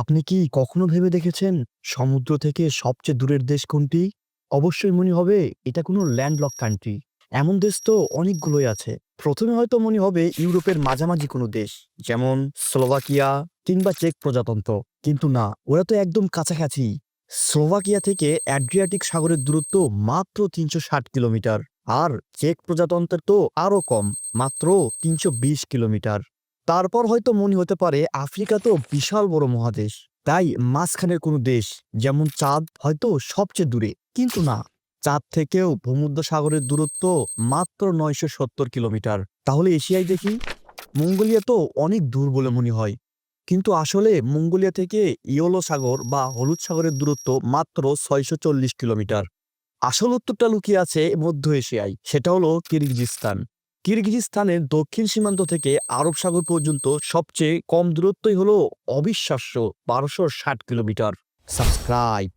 আপনি কি কখনো ভেবে দেখেছেন সমুদ্র থেকে সবচেয়ে দূরের দেশ কোনটি? অবশ্যই মনে হবে এটা কোনো ল্যান্ডলক কান্ট্রি। এমন দেশ তো অনেকগুলোই আছে। প্রথমে হয়তো মনে হবে ইউরোপের মাঝামাঝি কোনো দেশ, যেমন স্লোভাকিয়া কিংবা চেক প্রজাতন্ত্র। কিন্তু না, ওরা তো একদম কাছাকাছি। স্লোভাকিয়া থেকে অ্যাড্রিয়াটিক সাগরের দূরত্ব মাত্র তিনশো ষাট কিলোমিটার, আর চেক প্রজাতন্ত্রের তো আরও কম, মাত্র তিনশো বিশ কিলোমিটার। তারপর হয়তো মনে হতে পারে আফ্রিকা তো বিশাল বড় মহাদেশ। তাই মাঝখানের কোনো দেশ, যেমন চাঁদ, হয়তো সবচেয়ে দূরে। কিন্তু না, চাঁদ থেকেও ভূমধ্য সাগরের দূরত্ব মাত্র নয়শো সত্তর কিলোমিটার। তাহলে এশিয়ায় দেখি, মঙ্গোলিয়া তো অনেক দূর বলে মনে হয়। কিন্তু আসলে মঙ্গোলিয়া থেকে ইয়োলো সাগর বা হলুদ সাগরের দূরত্ব মাত্র ছয়শো চল্লিশ কিলোমিটার। আসল উত্তরটা লুকিয়ে আছে মধ্য এশিয়ায়, সেটা হলো কিরগিজিস্তান। কিরগিজিস্তানের দক্ষিণ সীমান্ত থেকে আরব সাগর পর্যন্ত সবচেয়ে কম দূরত্বই হলো অবিশ্বাস্য বারোশো ষাট কিলোমিটার। সাবস্ক্রাইব!